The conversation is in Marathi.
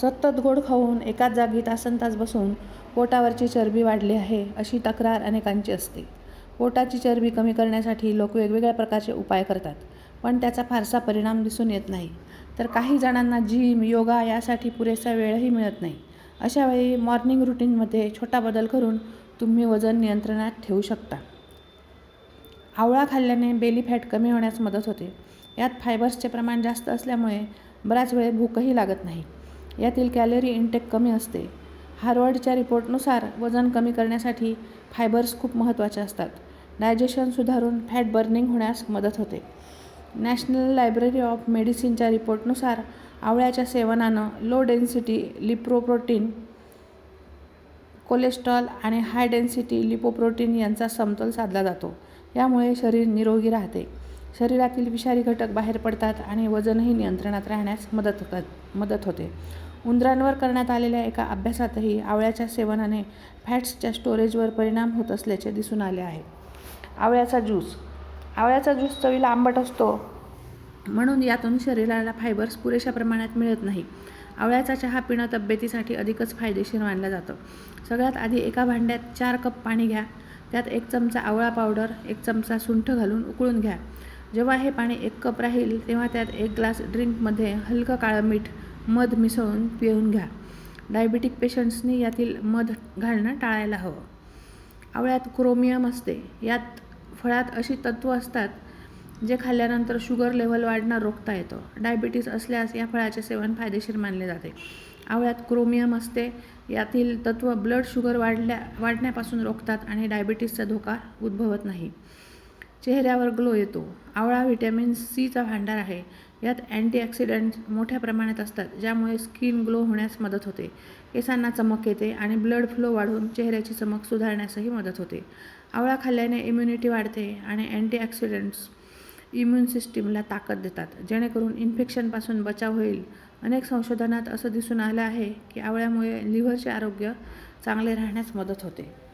सतत गोड खाऊन एकाच जागी तासनतास बसून पोटावरची चरबी वाढली आहे अशी तक्रार अनेकांची असते. पोटाची चरबी कमी करण्यासाठी लोक वेगवेगळ्या प्रकारचे उपाय करतात पण त्याचा फारसा परिणाम दिसून येत नाही. तर काही जणांना जिम योगा यासाठी पुरेसा वेळही मिळत नाही. अशा वेळी मॉर्निंग रुटीनमध्ये छोटा बदल करून तुम्ही वजन नियंत्रणात ठेवू शकता. आवळा खाल्ल्याने बेली फॅट कमी होण्यास मदत होते. यात फायबर्सचे प्रमाण जास्त असल्यामुळे बराच वेळ भूकही लागत नाही. यातील कॅलरी इंटेक कमी असते. हार्वर्डच्या रिपोर्टनुसार वजन कमी करण्यासाठी फायबर्स खूप महत्त्वाचे असतात. डायजेशन सुधारून फॅट बर्निंग होण्यास मदत होते. नॅशनल लायब्ररी ऑफ मेडिसिनच्या रिपोर्टनुसार आवळ्याच्या सेवनानं लो डेन्सिटी लिप्रोप्रोटीन कोलेस्ट्रॉल आणि हाय डेन्सिटी लिपोप्रोटीन यांचा समतोल साधला जातो. यामुळे शरीर निरोगी राहते. शरीरातील विषारी घटक बाहेर पडतात आणि वजनही नियंत्रणात राहण्यास मदत होतात मदत होते. उंदरांवर करण्यात आलेल्या एका अभ्यासातही आवळ्याच्या सेवनाने फॅट्सच्या स्टोरेजवर परिणाम होत असल्याचे दिसून आले आहे. आवळ्याचा ज्यूस. आवळ्याचा ज्यूस चवीला आंबट असतो. म्हणून यातून शरीराला फायबर्स पुरेशा प्रमाणात मिळत नाही. आवळ्याचा चहा पिणं तब्येतीसाठी अधिकच फायदेशीर मानलं जातं. सगळ्यात आधी एका भांड्यात चार कप पाणी घ्या. त्यात एक चमचा आवळा पावडर एक चमचा सुंठ घालून उकळून घ्या. जेव्हा हे पाणी एक कप राहील तेव्हा त्यात एक ग्लास ड्रिंकमध्ये हलकं काळं मीठ मध मिसळून पिऊन घ्या. डायबिटिक पेशंट्सनी यातील मध घालणं टाळायला हवं. आवळ्यात क्रोमियम असते. यात फळात अशी तत्त्व असतात जे खाल्ल्यानंतर शुगर लेवल वाढणं रोखता येतं. डायबिटीस असल्यास या फळाचे सेवन फायदेशीर मानले जाते. आवळ्यात क्रोमियम असते. यातील तत्त्व ब्लड शुगर वाढल्या वाढण्यापासून रोखतात आणि डायबिटीसचा धोका उद्भवत नाही. चेहऱ्यावर ग्लो येतो. आवळा व्हिटॅमिन सीचा भांडार आहे. यात अँटीऑक्सिडंट्स मोठ्या प्रमाणात असतात ज्यामुळे स्किन ग्लो होण्यास मदत होते. केसांना चमक येते आणि ब्लड फ्लो वाढून चेहऱ्याची चमक सुधारण्यासही मदत होते. आवळा खाल्ल्याने इम्युनिटी वाढते आणि अँटीऑक्सिडंट्स इम्युन सिस्टीमला ताकद देतात जेणेकरून इन्फेक्शनपासून बचाव होईल. अनेक संशोधनात असं दिसून आलं आहे की आवळ्यामुळे लिव्हरचे आरोग्य चांगले राहण्यास मदत होते.